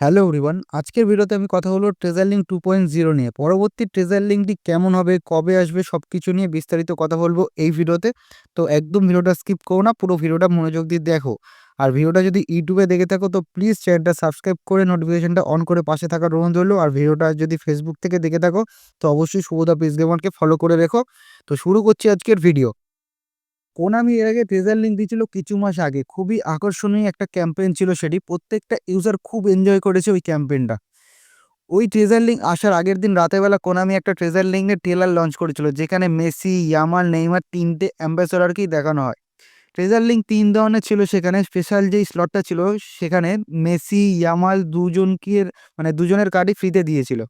Hello everyone, আজকের ভিডিওতে আমি কথা বলব treasure link two point zero নিয়ে। পরবর্তী ট্রেজার লিঙ্কটি কেমন হবে, কবে আসবে সব কিছু নিয়ে বিস্তারিত কথা বলব এই ভিডিওতে। তো একদম ভিডিওটা স্কিপ করো না, পুরো ভিডিওটা মনোযোগ দিয়ে দেখো। আর ভিডিওটা যদি ইউটিউবে দেখে থাকো, তো প্লিজ চ্যানেলটা সাবস্ক্রাইব করে নোটিফিকেশনটা অন করে পাশে থাকার অনুরোধ রইল আর ভিডিওটা যদি ফেসবুক থেকে দেখে থাকো, তো অবশ্যই শুভদা পিস গেমারকে ফলো করে রেখো। তো শুরু করছি আজকের ভিডিও। কোনামি এর আগে ট্রেজার লিঙ্ক দিয়েছিল কিছু মাস আগে। খুবই আকর্ষণীয় একটা ক্যাম্পেইন ছিল সেটি। প্রত্যেকটা ইউজার খুব এনজয় করেছে ওই ক্যাম্পেইনটা ওই ট্রেজার লিঙ্ক আসার আগের দিন রাতেরবেলা কোনামি একটা ট্রেজার লিঙ্কের ট্রেলার লঞ্চ করেছিল, যেখানে মেসি ইয়ামাল নেইমার তিনটে অ্যাম্বাসেডারকেই দেখানো হয়। ট্রেজার লিঙ্ক তিন ধরনের ছিল সেখানে। স্পেশাল যেই স্লটটা ছিল, সেখানে মেসি ইয়ামাল দুজনকে মানে দুজনের কার্ডই ফ্রিতে দিয়েছিল।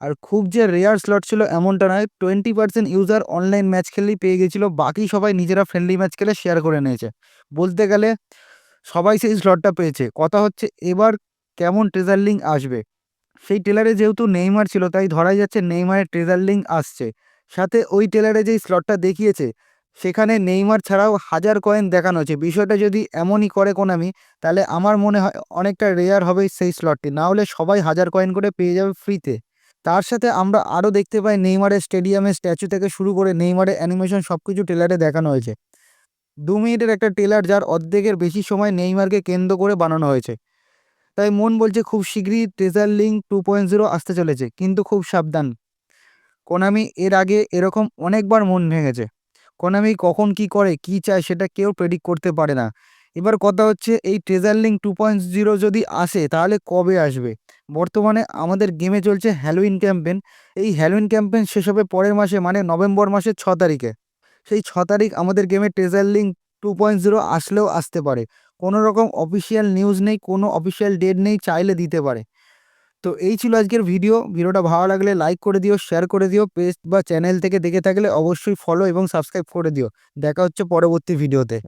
আর খুব যে রেয়ার স্লট ছিল এমনটা নয় twenty percent user online match খেললেই পেয়ে গেছিল, বাকি সবাই নিজেরা ফ্রেন্ডলি ম্যাচ খেলে শেয়ার করে নিয়েছে। বলতে গেলে সবাই সেই স্লটটা পেয়েছে। কথা হচ্ছে এবার কেমন ট্রেজার লিঙ্ক আসবে? সেই টেলারে যেহেতু নেইমার ছিল, তাই ধরাই যাচ্ছে নেইমারের ট্রেজার লিঙ্ক আসছে। সাথে ওই টেলারে যেই স্লটটা দেখিয়েছে, সেখানে নেইমার ছাড়াও হাজার কয়েন দেখানো হচ্ছে বিষয়টা যদি এমনই করে কোনামি তাহলে আমার মনে হয় অনেকটা রেয়ার হবে সেই স্লটটি না হলে সবাই হাজার কয়েন করে পেয়ে যাবে ফ্রিতে তার সাথে আমরা আরও দেখতে পাই নেইমারের স্টেডিয়ামের স্ট্যাচু থেকে শুরু করে নেইমারের অ্যানিমেশন সব কিছু টেলারে দেখানো হয়েছে। দু মিনিটের একটা টেলার যার অর্ধেকের বেশি সময় নেইমারকে কেন্দ্র করে বানানো হয়েছে। তাই মন বলছে খুব শীঘ্রই treasure link two point zero আসতে চলেছে, কিন্তু খুব সাবধান। কোনামি এর আগে এরকম অনেকবার মন ভেঙেছে। কোনামি কখন কি করে, কি চায় সেটা কেউ প্রেডিক্ট করতে পারে না। এবার কথা হচ্ছে এই treasure link two point zero যদি আসে, তাহলে কবে আসবে? বর্তমানে আমাদের গেমে চলছে হ্যালোইন ক্যাম্পেন এই হ্যালোইন ক্যাম্পেন শেষ হবে পরের মাসে মানে নভেম্বর মাসের ছ তারিখে। সেই ছ তারিখ আমাদের গেমে treasure link two point zero আসলেও আসতে পারে। কোনো রকম অফিসিয়াল নিউজ নেই, কোনো অফিসিয়াল ডেট নেই, চাইলে দিতে পারে। তো এই ছিল আজকের ভিডিও ভিডিওটা ভালো লাগলে লাইক করে দিও শেয়ার করে দিও পেজ বা চ্যানেল থেকে দেখে থাকলে অবশ্যই ফলো এবং সাবস্ক্রাইব করে দিও। দেখা হচ্ছে পরবর্তী ভিডিওতে